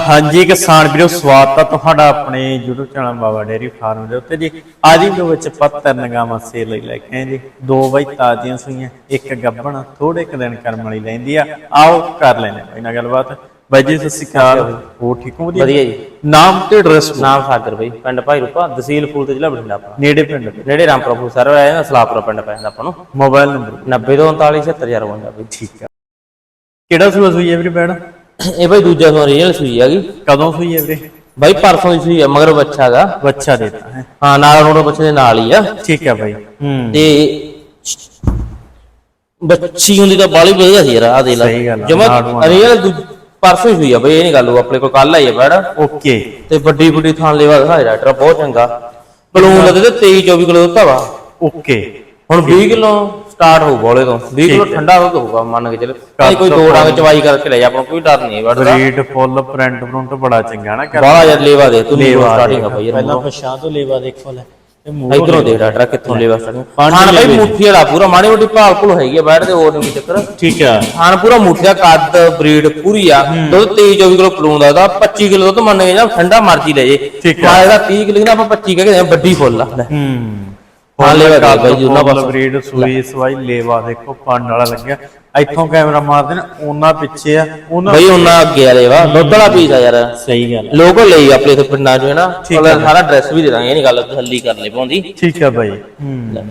ਹਾਂਜੀ ਕਿਸਾਨ ਵੀਰੋ ਸਵਾਗਤ ਹੈ ਤੁਹਾਡਾ ਆਪਣੇ YouTube channel Baba dairy farm ਦੇ ਉੱਤੇ ਜੀ। ਅੱਜ ਦੇ ਵਿੱਚ ਪੱਤਰ ਨਗਾਵਾਂ ਸੇਲ ਲਈ ਲੈ ਕੇ ਆਏ ਜੀ। ਦੋ ਬਾਈ ਤਾਜ਼ੀਆਂ ਸੂਈਆਂ ਇੱਕ ਗੱਬਣ ਥੋੜੇ ਕੁ ਦਿਨ ਕਰਮ ਵਾਲੀ ਲੈਂਦੀ ਆ। ਆਓ ਕਰ ਲੈਣੇ ਬਾਈ ਨਾਲ ਗੱਲਬਾਤ। ਬਾਈ ਜੀ ਸਤਿ ਸ਼੍ਰੀ ਅਕਾਲ। ਹੋ ਠੀਕ ਹੋ? ਵਧੀਆ ਜੀ? ਨਾਮ ਤੇ ਐਡਰੈਸ ਨਾਮ ਸਾਗਰ ਬਈ ਪਿੰਡ ਭਾਈ ਰੂਪਾ ਤਹਿਸੀਲ ਫੂਲ ਤੇ ਜ਼ਿਲ੍ਹਾ ਬਠਿੰਡਾ ਆਪਣਾ। ਨੇੜੇ ਪਿੰਡ ਨੇੜੇ ਰਾਮਪੁਰਾ ਸਰਵਰ ਆਇਆ ਨਾ ਸਲਾਪੁਰਾ ਪਿੰਡ ਪੈ ਜਾਂਦਾ ਆਪਾਂ ਨੂੰ। ਮੋਬਾਈਲ ਨੰਬਰ 90 ਤੋਂ 39 77052 ਬਈ। ਠੀਕ ਆ। ਕਿਹੜਾ ਸੂਆ ਸੂਈ ਹੈ ਵੀਰੇ ਬੈਣ ਇਹ ਬਈ ਦੂਜਾ ਸੋ ਰੀਅਲ ਸੂਈ ਹੈਗੀ। ਕਦੋਂ ਸੂਈ ਹੈ ਵੀਰੇ? ਬਾਈ ਪਰਸੋਂ ਦੀ ਸੂਈ ਹੈ ਮਗਰ ਬੱਚਾ ਹੈਗਾ। ਬੱਚਾ ਦੇਤਾ ਹੈ। ਹਾਂ ਨਾਲ ਰੋਡ ਬੱਚੇ ਦੇ ਨਾਲ ਹੀ ਆ। ਠੀਕ ਹੈ ਬਾਈ। ਹੂੰ। ਤੇ ਬੱਚੀ ਹੁੰਦੀ ਤਾਂ ਬਾਲੀ ਵਧੀਆ ਸੀ ਯਾਰ ਆ ਦੇ ਲੈ। ਆ, ਜਮਾ ਦਾ। ਰੀਅਲ ਪਰਸੋਂ ਹੀ ਸੂਈ ਆ ਬਈ ਇਹ ਨਹੀਂ ਗੱਲ ਉਹ ਆਪਣੇ ਕੋਲ ਕੱਲ ਆਈ ਆ ਬੈੜ ਓਕੇ। ਤੇ ਵੱਡੀ ਵੱਡੀ ਥਾਂ ਲੈਵਾ ਦਿਖਾਇਆ ਡਾਕਟਰ ਬਹੁਤ ਚੰਗਾ। ਬਲੂਨ ਲੱਗੇ ਤੇ 23 24 ਕਿਲੋ ਦਿੱਤਾ ਵਾ। ਓਕੇ। ਹੁਣ 20 ਕਿਲੋ ਸਟਾਰਟ ਹੋਊ ਬੋਲੇ ਤੋਂ। 20 ਕਿਲੋ ਠੰਡਾ ਦੁੱਧ ਹੋਊਗਾ ਮੰਨ ਕੇ ਚੱਲ। ਭਾਈ ਕੋਈ ਦੋ ਡੰਗ ਚਵਾਈ ਕਰਕੇ ਲੈ ਜਾ ਆਪਾਂ ਕੋਈ ਡਰ ਨਹੀਂ ਵੜਦਾ ਬਰੀਡ ਫੁੱਲ ਪ੍ਰਿੰਟ ਪ੍ਰਿੰਟ ਬੜਾ ਚੰਗਾ ਨਾ ਕਰ ਬਾਹਲਾ ਯਾਰ ਲੇਵਾ ਦੇ ਤੂੰ ਲੇਵਾ ਸਟਾਰਟਿੰਗ ਆ। ਭਾਈ ਯਾਰ ਪਹਿਲਾਂ ਪਛਾਣ ਤੋਂ ਲੇਵਾ ਦੇਖੋ ਲੈ ਇਧਰੋਂ ਦੇਖ ਡਾਕਟਰ ਕਿੱਥੋਂ ਲੇਵਾ ਪੰਜ ਹਾਂ ਭਾਈ। ਮੁੱਠੀ ਵਾਲਾ ਪੂਰਾ ਮਾੜੀ ਮੋਟੀ ਭਾਲ ਭੁਲ ਹੈਗੀ ਆ ਬੈਠ ਦੇ ਹੋਰ ਨਹੀਂ ਚੱਕਰ। ਠੀਕ ਆ। ਖਾਣ ਪੂਰਾ ਮੁੱਠੀ ਦਾ ਕੱਦ ਬਰੀਡ ਪੂਰੀ ਆ। ਦੁੱਧ 23 24 ਕਿਲੋ ਪਲੂੰਦਾ ਉਹਦਾ 25 ਕਿਲੋ ਦੁੱਧ ਮੰਨ ਕੇ ਜਾ ਠੰਡਾ ਮਰਜ਼ੀ ਲੈ ਜੇ। ਠੀਕ ਆ। ਮਾਲੇ ਦਾ 30 ਕਿਲੋ ਨਾ ਆਪਾਂ 25 ਕਹਿ ਕੇ ਦੇ ਵੱਡੀ ਫੁੱਲ ਆ। ਹੂੰ। ਹਾਂ, ਲੇਵਾ ਦੇ ਬਾਈ ਜੀ, ਉਹਨਾਂ ਪਾਸੋਂ। ਬਰੀਡ ਸੂਈ ਸਵਾਈ ਲੇਵਾ ਦੇਖੋ ਪੰਡ ਵਾਲਾ ਲੱਗਿਆ। ਇੱਥੋਂ ਕੈਮਰਾ ਮਾਰਦੇ ਨੇ ਉਹਨਾਂ ਪਿੱਛੇ ਆ ਉਹਨਾਂ ਬਈ ਉਹਨਾਂ ਅੱਗੇ ਆ ਲੇਵਾ ਦੁੱਧ ਵਾਲਾ ਪੀਸ ਆ ਯਾਰ। ਸਹੀ ਗੱਲ ਲੋਕਲ ਲਈ ਆਪਣੇ ਇੱਥੇ ਪਿੰਡਾਂ ਚ ਹੈ ਨਾ। ਸਾਰਾ ਡਰੈਸ ਵੀ ਦੇ ਦਾਂਗੇ ਇਹ ਨਹੀਂ ਗੱਲ ਹੱਲੀ ਕਰ ਲੈ ਪਾਉਂਦੀ। ਠੀਕ ਆ ਬਾਈ। ਹੂੰ।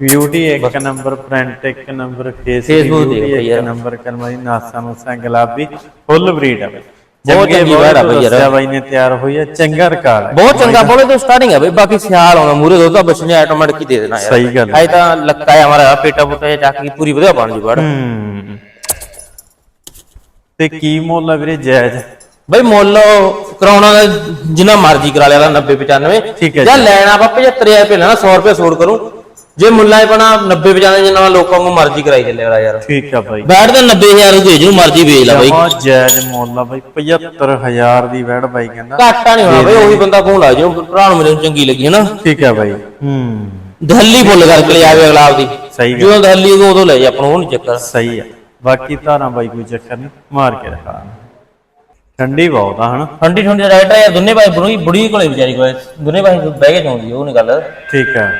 ਬਿਊਟੀ ਇੱਕ ਨੰਬਰ ਪ੍ਰਿੰਟ ਇੱਕ ਨੰਬਰ ਫੇਸ ਇੱਕ। ਨੰਬਰ ਕਰਮਾਈ ਨਾਸਾ ਨੂਸਾ ਗੁਲਾਬੀ ਫੁੱਲ ਬਰੀਡ ਆ ਬਾਈ। ਬਹੁਤ ਚੰਗੀ ਵੈੜ ਆ ਬਈ ਯਾਰ। ਬਾਈ ਨੇ ਤਿਆਰ ਹੋਈ ਆ ਚੰਗਾ ਰਿਕਾਰਡ ਹੈ ਬਹੁਤ ਚੰਗਾ ਬੋਲੇ ਤੋਂ ਸਟਾਰਟਿੰਗ ਹੈ ਬਈ ਬਾਕੀ ਸਿਆਲ ਆਉਂਦਾ ਮੂਰੇ ਦੁੱਧ ਤਾਂ ਬਚਨੇ ਆਟੋਮੈਟਿਕ ਹੀ ਦੇ ਦੇਣਾ ਯਾਰ। ਸਹੀ ਗੱਲ ਹੈ। ਐ ਤਾਂ ਲੱਕਾ ਹੈ ਹਮਾਰਾ ਪੇਟਾ ਪੁੱਟਾ ਜਿਹਾ ਚੱਕ ਕੇ ਪੂਰੀ ਵਧੀਆ ਬਣ ਜੂ ਬੜ। ਹੂੰ। ਤੇ ਕੀ ਮੁੱਲ ਆ ਵੀਰੇ ਜਾਇਜ਼? ਬਈ ਮੁੱਲ ਕਰਾਉਣਾ ਜਿੰਨਾ ਮਰਜ਼ੀ ਕਰਾ ਲਿਆ 90 95 ਠੀਕ ਹੈ ਜਾਂ ਜੀ। ਲੈਣਾ ਆਪਾਂ 75000 ਰੁਪਏ ਲੈਣਾ 100 ਰੁਪਏ ਛੋੜ ਕਰੂੰ। ਜੇ ਮੁੱਲਾਂ ਬਣਾ 90 95 ਜਿੰਨਾ ਲੋਕਾਂ ਨੂੰ ਮਰਜ਼ੀ ਕਰਾਈ ਚੱਲੇ ਵਾਲਾ ਯਾਰ। ਠੀਕ ਆ ਬਾਈ। ਬੈਠ ਦੇ 90000 ਨੂੰ ਦੇ ਜੂ ਮਰਜ਼ੀ ਵੇਚ ਲੈ ਬਈ। ਬਹੁਤ ਜਾਇਜ਼ ਮੁੱਲ ਆ ਬਾਈ 75000 ਦੀ ਵੈੜ ਬਾਈ ਕਹਿੰਦਾ। ਘਾਟਾ ਨਹੀਂ ਹੋਣਾ ਬਈ ਉਹੀ ਬੰਦਾ ਫੋਨ ਲਾ ਜਿਓ ਭਰਾ ਨੂੰ ਮੇਰੇ ਚੰਗੀ ਲੱਗੀ ਹੈ ਨਾ ਠੀਕ ਆ ਬਾਈ ਹੂੰ। ਦਹੱਲੀ ਫੁੱਲ ਕਰਕੇ ਲੈ ਆਵੇ ਅਗਲਾ ਆਪਦੀ। ਸਹੀ ਗੱਲ। ਜਦੋਂ ਦਹੱਲੀ ਉਦੋਂ ਉਦੋਂ ਲੈ ਜਾ ਆਪਾਂ ਨੂੰ ਉਹ ਨਹੀਂ ਚੱਕਰ। ਸਹੀ ਆ। ਬਾਕੀ ਧਾਰਾਂ ਬਾਈ ਕੋਈ ਚੱਕਰ ਨਹੀਂ ਮਾਰ ਕੇ ਦਿਖਾ। ਠੰਡੀ ਬਹੁਤ ਆ ਹਨਾ? ਠੰਡੀ ਠੰਡੀ ਰਾਈਟ ਹੈ ਦੋਨੇ ਭਾਈ ਬੁੜੀ ਬੁੜੀ ਕੋਲੇ ਵਿਚਾਰੀ ਕੋਲੇ। ਦੋਨੇ ਭਾਈ ਬਹਿ ਕੇ ਚਾਉਂਦੀ ਉਹ ਨਹੀਂ ਗੱਲ। ਠੀਕ ਆ।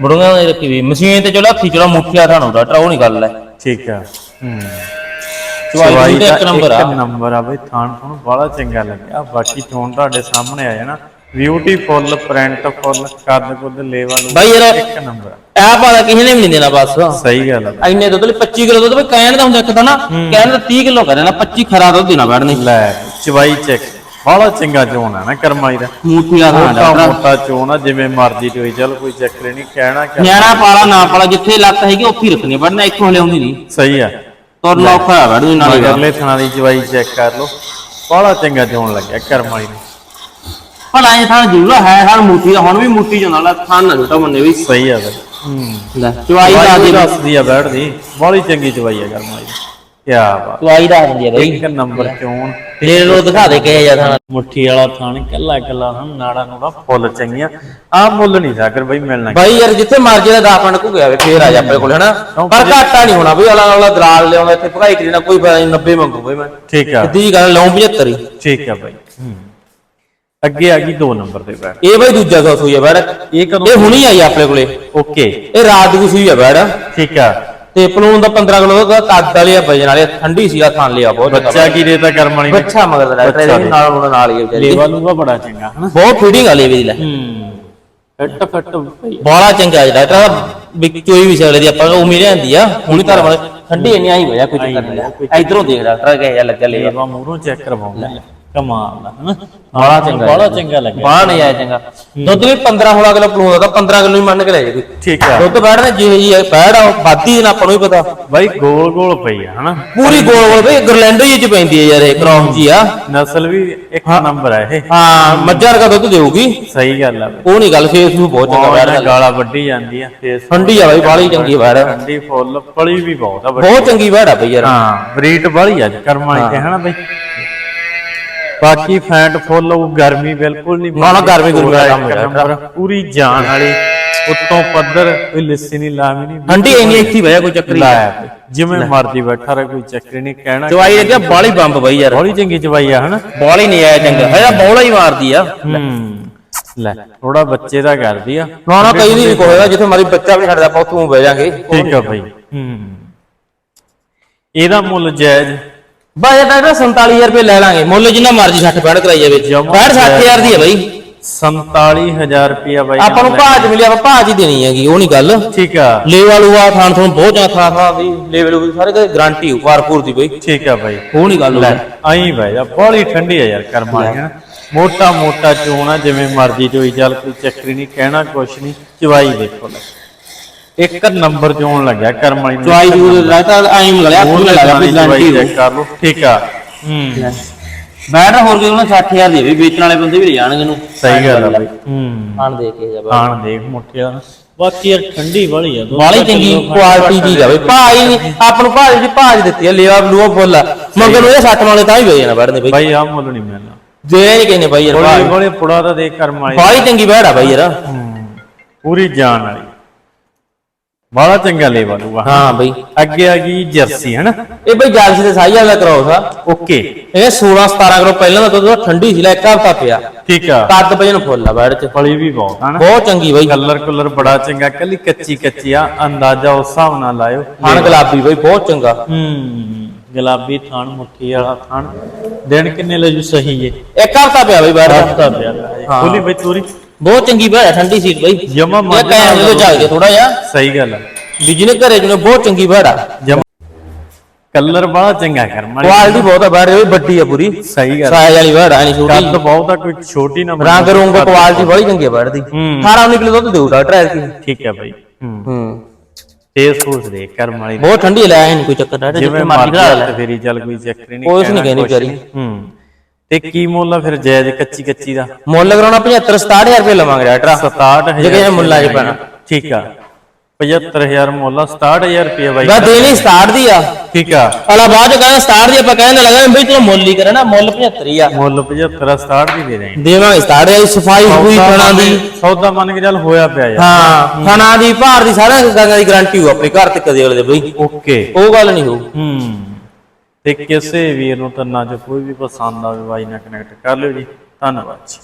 ਬੁੜੀਆਂ ਨੇ ਰੱਖੀ ਵੀ ਮਸ਼ੀਨ ਤੇ ਚਲੋ ਹੱਥੀ ਚਲੋ ਮੁੱਠੀਆ ਥਾਣੋ ਡਾਕਟਰ ਉਹ ਨਹੀਂ ਗੱਲ ਹੈ ਠੀਕ ਆ। ਹੂੰ। ਚਵਾਈ ਦਾ ਇੱਕ ਨੰਬਰ ਆ। ਇੱਕ ਨੰਬਰ ਆ ਬਈ ਥਾਣ ਥਾਣ ਬੜਾ ਚੰਗਾ ਲੱਗਿਆ। ਬਾਕੀ ਚੋਣ ਤੁਹਾਡੇ ਸਾਹਮਣੇ ਆ ਜਾਣਾ। ਬਿਊਟੀਫੁੱਲ ਪ੍ਰਿੰਟ ਫੁੱਲ ਕੱਦ ਕੁੱਦ ਲੇਵਲ ਬਾਈ ਯਾਰ ਇੱਕ ਨੰਬਰ ਐ ਪਾਦਾ ਕਿਸੇ ਨੇ ਵੀ ਨਹੀਂ ਦੇਣਾ ਬਸ। ਸਹੀ ਗੱਲ ਆ। ਇੰਨੇ ਦੁੱਧ ਲਈ 25 ਕਿਲੋ ਦੁੱਧ ਵੀ ਕਹਿਣ ਦਾ ਹੁੰਦਾ ਇੱਕ ਤਾਂ ਨਾ ਕਹਿਣ ਦਾ 30 ਕਿਲੋ ਕਰਨਾ 25 ਖਰਾ ਦੁੱਧ ਦੇਣਾ ਬੈਠ ਨਹੀਂ ਲੈ ਚਵਾਈ ਚੈੱਕ ਬੜਾ ਚੰਗਾ ਚੋਣ ਆ ਨਾ ਕਰਮਾਈ ਦਾ। ਮੁੱਠੀਆ ਥਾਣ ਮੋਟਾ ਮੋਟਾ ਚੋਣ ਆ ਜਿਵੇਂ ਮਰਜ਼ੀ ਚੋਈ ਚੱਲ ਕੋਈ ਚੱਕਰ ਨਹੀਂ ਕਹਿਣਾ ਕਿ ਨਿਆਣਾ ਪਾਲਾ ਨਾ ਪਾਲਾ ਜਿੱਥੇ ਲੱਤ ਹੈਗੀ ਉੱਥੇ ਹੀ ਰੱਖਣੀ ਬੜਨਾ ਇੱਥੋਂ ਹਲੇ ਆਉਂਦੀ ਨਹੀਂ। ਸਹੀ ਆ। ਤੁਰਨਾ ਔਖਾ ਹੈ ਨਹੀਂ ਨਾਲੇ ਮਗਰਲੇ ਥਣਾ ਦੀ ਚਵਾਈ ਚੈੱਕ ਕਰ ਲਓ। ਬੜਾ ਚੰਗਾ ਚੋਣ ਲੱਗਿਆ ਕਰਮਾਈ ਨੂੰ ਭਲਾ ਇਹ ਥਾਂ ਜ਼ਰੂਰ ਹੈ ਹਾਂ ਮੁੱਠੀ ਦਾ ਹੁਣ ਵੀ ਮੁੱਠੀ ਜਾਂਦਾ ਲੈ ਥਾਂ ਨਾ ਛੋਟਾ ਮੰਨੇ ਵੀ। ਸਹੀ ਆ ਬਈ ਹੂੰ। ਲੈ ਚਵਾਈ ਦਾ ਦੇ। ਦੱਸਦੀ ਆ ਬੈਠਦੀ ਬੜੀ ਚੰਗੀ ਚਵਾਈ ਆ ਕਰਮਾਈ ਦੀ। ਕੀ ਬਾਤ। ਚਵਾਈ ਦਾ ਦਿੰਦੀ ਆ ਬਈ। ਇੱਕ ਨੰਬਰ ਚੋਣ ਤੇਰੇ ਨੂੰ ਦਿਖਾ ਦੇ ਕਿਹੇ ਜਾਂ ਥਾਂ ਮੁੱਠੀ ਵਾਲਾ ਥਾਣ ਕੱਲਾ ਕੱਲਾ ਹਨ ਨਾੜਾ ਨੂੜਾ ਫੁੱਲ ਚੰਗੀਆਂ। ਆ ਮੁੱਲ ਨਹੀਂ ਸਾਕਰ ਬਈ ਮਿਲਣਾ ਬਾਈ ਯਾਰ ਜਿੱਥੇ ਮਰਜ਼ੀ ਦਾ ਦਾਪਣ ਕੋ ਗਿਆ ਵੇ ਫੇਰ ਆ ਜਾ ਆਪਣੇ ਕੋਲ ਹਨਾ? ਪਰ ਘਾਟਾ ਨਹੀਂ ਹੋਣਾ ਬਈ ਅਲਾ ਅਲਾ ਦਰਾਲ ਲਿਆਉਂਦਾ ਇੱਥੇ ਭਗਾਈ ਕਰੀ ਨਾ ਕੋਈ ਫਾਇਦਾ ਨਹੀਂ 90 ਮੰਗੂ ਬਈ ਮੈਂ। ਠੀਕ ਆ। ਸਿੱਧੀ ਗੱਲ ਲਾਉਂ 75 ਹੀ। ਠੀਕ ਆ ਬਾਈ। ਅੱਗੇ ਆ ਗਈ 2 ਨੰਬਰ ਤੇ ਬੈਠ। ਇਹ ਬਈ ਦੂਜਾ ਸੂਈ ਆ ਬੈੜ ਇਹ ਕਦੋਂ ਇਹ ਹੁਣੀ ਆਈ ਆਪਣੇ ਕੋਲੇ। ਓਕੇ। ਇਹ ਰਾਤ ਦੀ ਸੂਈ ਆ ਬੈੜ ਠੀਕ ਆ। ਤੇ ਪਲੂਨ ਦਾ 15 ਕਿਲੋ ਦਾ ਕੱਦ ਵਾਲੀ ਆ ਵਜਨ ਵਾਲੀ ਆ, ਠੰਡੀ ਸੀ ਆ ਥਾਂ ਲਿਆ ਬਹੁਤ ਬੱਚਾ ਕੀ ਦੇਤਾ ਕਰਮ ਵਾਲੀ ਨੇ? ਬੱਚਾ ਮਗਰ ਦਾ ਬੱਚਾ ਨਾਲ ਉਹਨਾਂ ਨਾਲ ਹੀ ਆ ਵਿਚਾਰੀ। ਲੇਵਾ ਲੂਗਾ ਬੜਾ ਚੰਗਾ ਹਨਾ? ਬਹੁਤ ਫੀਡਿੰਗ ਵਾਲੀ ਵੀ ਲੈ। ਹੂੰ ਫੱਟ ਫੱਟ ਬੜਾ ਚੰਗਾ ਜਿਹੜਾ ਡਾਕਟਰ ਵਿੱਚ ਚੋਈ ਵੀ ਸਕਦੇ ਦੀ ਆਪਾਂ ਉਹ ਮੇਰੇ ਆਂਦੀ ਆ ਹੁਣੀ ਧਰਮ ਵਾਲੇ ਠੰਡੀ ਇੰਨੀ ਆਈ ਹੋਇਆ ਕੋਈ ਚੱਕਰ ਨਹੀਂ ਇਧਰੋਂ ਦੇਖ ਡਾਕਟਰ ਕਹੇ ਜਾ ਲੱਗਿਆ ਲੇਵਾ। ਮੂਹਰੋਂ ਚੈੱਕ ਕਰਵਾਉਂਦਾ ਕਮਾਲ ਦਾ ਹਨਾ? ਬੜਾ ਚੰਗਾ ਬੜਾ ਚੰਗਾ ਲੱਗਿਆ। ਬਾਹ ਨਹੀਂ ਆਇਆ ਚੰਗਾ। ਦੁੱਧ ਵੀ 15 16 ਕਿਲੋ ਪਲੂਦਾ ਤਾਂ 15 ਕਿਲੋ ਹੀ ਮੰਨ ਕੇ ਲੈ ਜੇ ਕੋਈ। ਠੀਕ ਆ। ਦੁੱਧ ਬੈਠਦੇ ਜਿਹੇ ਜੀ ਬੈੜ ਆ ਬਾਦੀ ਦੇ ਨਾਲ ਆਪਾਂ ਨੂੰ ਵੀ ਪਤਾ। ਬਾਈ ਗੋਲ ਗੋਲ ਪਈ ਆ ਹਨਾ? ਪੂਰੀ ਗੋਲ ਗੋਲ ਬਈ ਗਰਲੈਂਡੋ ਹੀ ਚ ਪੈਂਦੀ ਹੈ ਯਾਰ ਇਹ ਕ੍ਰੌਸ ਜੀ ਆ। ਨਸਲ ਵੀ ਇੱਕ ਨੰਬਰ ਆ ਇਹ। ਹਾਂ ਮੱਝਾਂ ਵਰਗਾ ਦੁੱਧ ਦੇਊਗੀ। ਸਹੀ ਗੱਲ ਆ। ਉਹ ਨਹੀਂ ਗੱਲ ਫੇਸ ਨੂੰ ਬਹੁਤ ਚੰਗਾ ਬੈੜ ਬਹੁਤ ਗਾਲਾ ਵੱਡੀ ਜਾਂਦੀ ਆ ਫੇਸ ਠੰਡੀ ਆ ਬਾਈ ਬਾਲੀ ਚੰਗੀ ਬੈੜ ਠੰਡੀ ਫੁੱਲ ਪਲੀ ਵੀ ਬਹੁਤ ਆ। ਬਹੁਤ ਚੰਗੀ ਬੈੜ ਆ ਬਈ ਯਾਰ। ਹਾਂ ਬਰੀਟ ਵਾਲੀ ਅੱਜ ਕਰਮਾਈ ਤੇ ਹਨਾ ਬਈ? ਬਾਕੀ ਫੈਂਟ ਫੁੱਲ ਉਹ ਗਰਮੀ ਬਿਲਕੁਲ ਨਹੀਂ ਨਾ, ਨਾ, ਗਰਮੀ ਗੁਰਮੀ ਦਾ ਕੰਮ ਹੈ। ਪੂਰੀ ਜਾਨ ਵਾਲੀ ਉੱਤੋਂ ਪੱਧਰ ਕੋਈ ਲਿੱਸੀ ਨਹੀਂ ਲਾਵੀ ਨਹੀਂ ਠੰਡੀ ਇੰਨੀ ਇੱਥੇ ਬਹਿ ਕੋਈ ਚੱਕਰੀ ਲਾਇਆ। ਜਿਵੇਂ ਮਰਜ਼ੀ ਬੈਠਾ ਰਹੇ ਕੋਈ ਚੱਕਰ ਨਹੀਂ ਕਹਿਣਾ ਚਵਾਈ ਲੱਗਿਆ ਬਾਲੀ ਬੰਬ ਬਈ ਯਾਰ। ਬੜੀ ਚੰਗੀ ਚਵਾਈ ਆ ਹਨਾ? ਬਾਲੀ ਨਹੀਂ ਆਇਆ ਚੰਗਾ। ਹੈ ਬੌਲਾ ਹੀ ਮਾਰਦੀ ਆ। ਹੂੰ। ਲੈ ਥੋੜਾ ਬੱਚੇ ਦਾ ਕਰਦੀ ਆ। ਨਾ ਨਾ ਕਈ ਨਹੀਂ ਕੋਏਗਾ ਜਿੱਥੇ ਮਾਰੀ ਬੱਚਾ ਵੀ ਛੱਡਦਾ ਆਪਾਂ ਉੱਥੋਂ ਬਹਿ ਜਾਾਂਗੇ। ਠੀਕ ਆ ਭਾਈ ਹੂੰ। ਇਹਦਾ ਮੁੱਲ ਜਾਇਜ਼ ਤਾਂ ਇਹਦਾ 47000 ਰੁਪਏ ਲੈ ਲਾਂਗੇ। ਮੁੱਲ ਜਿੰਨਾ ਮਰਜ਼ੀ 60 65 ਕਰਾਈ ਜਾਵੇ 65 60000 ਦੀ ਹੈ ਬਈ। 47000 ਰੁਪਿਆ ਬਾਈ ਆਪਾਂ ਨੂੰ ਭਾਜ ਮਿਲਿਆ ਆਪਾਂ ਭਾਜ ਹੀ ਦੇਣੀ ਹੈਗੀ ਉਹ ਨਹੀਂ ਗੱਲ। ਠੀਕ ਆ। ਲੈ ਵਾਲੂ ਆ ਥਾਣ ਤੁਹਾਨੂੰ ਬਹੁਤ ਜ਼ਿਆਦਾ ਥਾਂ। ਥਾਂ ਦੀ ਲੈਵਲ ਵੀ ਸਾਰੇ ਕਦੇ ਗਾਰੰਟੀ ਵਾਰਪੂਰ ਦੀ ਬਈ। ਠੀਕ ਆ ਬਾਈ। ਉਹ ਨਹੀਂ ਗੱਲ ਆਈ ਬਾਈ ਦਾ ਬੜੀ ਠੰਡੀ ਆ ਯਾਰ ਕਰਮਾਂ ਹਨਾ ਮੋਟਾ ਮੋਟਾ ਚੋਣਾ ਜਿਵੇਂ ਮਰਜ਼ੀ ਚੋਈ ਚੱਲ ਕੋਈ ਚੱਕਰੀ ਨਹੀਂ ਕਹਿਣਾ ਕੁਛ ਨਹੀਂ ਚਵਾਈ ਦੇਖੋ। ਲੈ ਇੱਕ ਨੰਬਰ ਚੋਣ ਲੱਗਿਆ ਕਰਮਾਂ ਦੀ ਚੁਆਈ ਜੂ ਲੱਗਦਾ ਐਂ ਮਿਲਿਆ ਉਹ ਫੁੱਲ ਲੱਗਾ ਵੀ ਗਾਰੰਟੀ ਚੈੱਕ ਕਰ ਲਓ। ਠੀਕ ਆ। ਹੂੰ। ਬੈਠ ਹੋਰ ਕੋਈ ਉਹਨਾਂ 60000 ਦੀ ਵੀ ਵੇਚਣ ਵਾਲੇ ਬੰਦੇ ਵੀ ਲੈ ਜਾਣਗੇ ਇਹਨੂੰ ਸਹੀ ਗੱਲ ਆ ਬਾਈ। ਹੂੰ। ਖਾਣ ਦੇ ਕੇ ਜਾ ਖਾਣ ਦੇਖ ਮੋਟੇ ਦਾ ਬਾਕੀ ਯਾਰ ਠੰਡੀ ਵਾਲੀ ਆ। ਵਾਲੀ ਚੰਗੀ ਕੁਆਲਿਟੀ ਦੀ ਜਾਵੇ ਭਾਈ ਆਪ ਨੂੰ ਭਾਜ ਦੀ ਭਾਜ ਦਿੱਤੀ ਆ ਲੇਵਾ ਬਲੂਆ ਫੁੱਲ ਮਗਰ ਨੂੰ ਇਹ ਸੱਟ ਵਾਲੇ ਤਾਂ ਹੀ ਵੇ ਜਾਣਾ ਬੈਠਦੇ ਬਈ। ਬਾਈ ਆ ਮੁੱਲ ਨਹੀਂ ਮਿਲਣਾ। ਦੇ ਨਹੀਂ ਕਹਿੰਦੇ ਬਾਈ ਯਾਰ ਬੋਲੇ ਬੋਲੇ ਪੁੜਾ ਤਾਂ ਦੇਖ ਕਰਮ ਵਾਲੀ। ਬਾਲੀ ਚੰਗੀ ਬੈੜ ਆ ਬਾਈ ਯਾਰ। ਹੂੰ, ਪੂਰੀ ਜਾਨ ਵਾਲੀ। ਬੜਾ ਚੰਗਾ ਲੈ ਵਾਲੂਗਾ ਹਾਂ ਬਾਈ। ਅੱਗੇ ਆ ਗਈ ਜਰਸੀ ਹਨਾ? ਇਹ ਬਈ ਜਾਲਸੀ ਦੇ ਸਾਈ ਵਾਲਾ ਕਰਾਉਸ ਆ ਓਕੇ। ਇਹ 16 17 ਕਿਲੋ ਪਹਿਲਾਂ ਦਾ ਦੁੱਧ ਠੰਡੀ ਸੀ ਲੈ ਇੱਕ ਹਫਤਾ ਪਿਆ। ਠੀਕ ਆ। ਕੱਦ ਵਜਨ ਫੁੱਲ ਆ ਬੈੜ ਚ। ਫਲੀ ਵੀ ਬਹੁਤ ਹਨਾ? ਬਹੁਤ ਚੰਗੀ ਬਾਈ। ਕਲਰ ਕੁਲਰ ਬੜਾ ਚੰਗਾ ਕੱਲੀ ਕੱਚੀ ਕੱਚੀ ਆ ਅੰਦਾਜ਼ਾ ਉਸ ਹਿਸਾਬ ਨਾਲ ਲਾਇਓ। ਖਾਣ ਗੁਲਾਬੀ ਬਾਈ ਬਹੁਤ ਚੰਗਾ। ਹੂੰ ਗੁਲਾਬੀ ਥਾਣ ਮੁੱਠੀ ਵਾਲਾ ਥਾਣ ਦਿਨ ਕਿੰਨੇ ਲੈ ਜੂ ਸਹੀ ਏ ਇੱਕ ਹਫਤਾ ਪਿਆ ਬਾਈ ਬੈੜ ਹਫਤਾ ਪਿਆ। ਹਾਂ। ਖੋਲੀ ਬਈ ਤੋਰੀ। ਬਹੁਤ ਚੰਗੀ ਆ, ਠੰਡੀ ਸੀਟ ਬਾਈ। ਜਮਾ ਇਹ ਮੱਝ ਕਾਇਮ ਜਦੋਂ ਚੱਲ ਗਿਆ ਥੋੜਾ ਜਿਹਾ। ਸਹੀ ਗੱਲ ਆ। ਵੀ ਜਿਹਨੇ ਘਰੇ ਜਿਹਨੇ ਬਹੁਤ ਚੰਗੀ ਆ। ਜਮਾ। ਕਲਰ ਬੜਾ ਚੰਗਾ ਕਰਮ ਕੁਆਲਿਟੀ ਬਹੁਤ ਆ ਇਹ ਵੀ ਵੱਡੀ ਆ ਪੂਰੀ। ਸਹੀ ਗੱਲ ਸਾਇਜ਼ ਵਾਲੀ ਆ ਨਹੀਂ ਛੋਟੀ। ਕੱਦ ਬਹੁਤ ਆ ਕੋਈ ਛੋਟੀ ਨਾ ਰੰਗ ਰੂੰਗ ਕੁਆਲਿਟੀ ਬੜੀ ਚੰਗੀ ਆ ਬੈੜ ਦੀ। ਹੂੰ। 18 19 ਕਿਲੋ ਦੁੱਧ ਦੇਊ ਡਾਕਟਰ ਐਤਕੀ। ਠੀਕ ਹੈ ਬਾਈ। ਹੂੰ। ਹੂੰ। ਤੇ ਸੋਚ ਦੇ ਕਰਮ ਵਾਲੀ। ਬਹੁਤ ਠੰਡੀ ਲੈ ਆਏ ਨਹੀਂ ਕੋਈ ਚੱਕਰ ਡਾਕਟਰ ਜਿਵੇਂ ਜਿਵੇਂ ਮਰਜ਼ੀ ਕਰਾ ਤੇ ਲੈ। ਫੇਰੀ ਚੱਲ ਕੋਈ ਚੱਕਰ ਨਹੀਂ ਕੁਛ ਨੀ ਕਹਿਣਾ ਵਿਚਾਰੀ। ਹੂੰ। ਤੇ ਕੀ ਮੁੱਲ ਆ ਫਿਰ ਜਾਇਜ਼ ਕੱਚੀ ਕੱਚੀ ਦਾ? ਮੁੱਲ ਕਰਾਉਣਾ 75 67000 ਰੁਪਏ ਲਵਾਂਗੇ ਡਾਕਟਰ 67000 ਜੇ ਕਿਸੇ ਮੁੱਲਾਂ 'ਚ ਪੈਣਾ। ਠੀਕ ਆ। 75000 ਮੁੱਲ ਆ 67000 ਰੁਪਏ ਬਾਈ ਬਸ ਦੇਣੀ 67 ਦੀ ਆ। ਠੀਕ ਆ। ਅਲਾ ਬਾਅਦ ਚ ਕਹਿੰਦਾ 67 ਦੀ ਆਪਾਂ ਕਹਿੰਦੇ ਲੱਗਾ ਬਈ ਤੂੰ ਮੁੱਲ ਹੀ ਕਰੇ ਨਾ ਮੁੱਲ 75 ਹੀ ਆ। ਮੁੱਲ 75 67 ਦੀ ਦੇ ਦੇ ਦੇਵਾਂਗੇ 67 ਦੀ ਸਫ਼ਾਈ ਹੋਈ ਥਣਾ ਦੀ। ਸੌਦਾ ਮੰਨ ਕੇ ਚੱਲ ਹੋਇਆ ਪਿਆ ਯਾਰ। ਹਾਂ ਥਣਾ ਦੀ ਭਾਰ ਦੀ ਸਾਰਿਆਂ ਗੱਲਾਂ ਦੀ ਗਾਰੰਟੀ ਹੋ ਆਪਣੇ ਘਰ ਤੇ ਕਦੇ ਵਾਲੇ ਦੇ ਬਈ। ਓਕੇ। ਉਹ ਗੱਲ ਨਹੀਂ ਹੋਊ। ਹੂੰ। ਤੇ ਕਿਸੇ ਵੀਰ ਨੂੰ ਤਾਂ ਚ ਕੋਈ ਵੀ ਪਸੰਦ ਆਵੇ, ਬਾਈ ਨਾਲ ਕਨੈਕਟ ਕਰ ਲਿਓ ਜੀ। ਧੰਨਵਾਦ ਜੀ।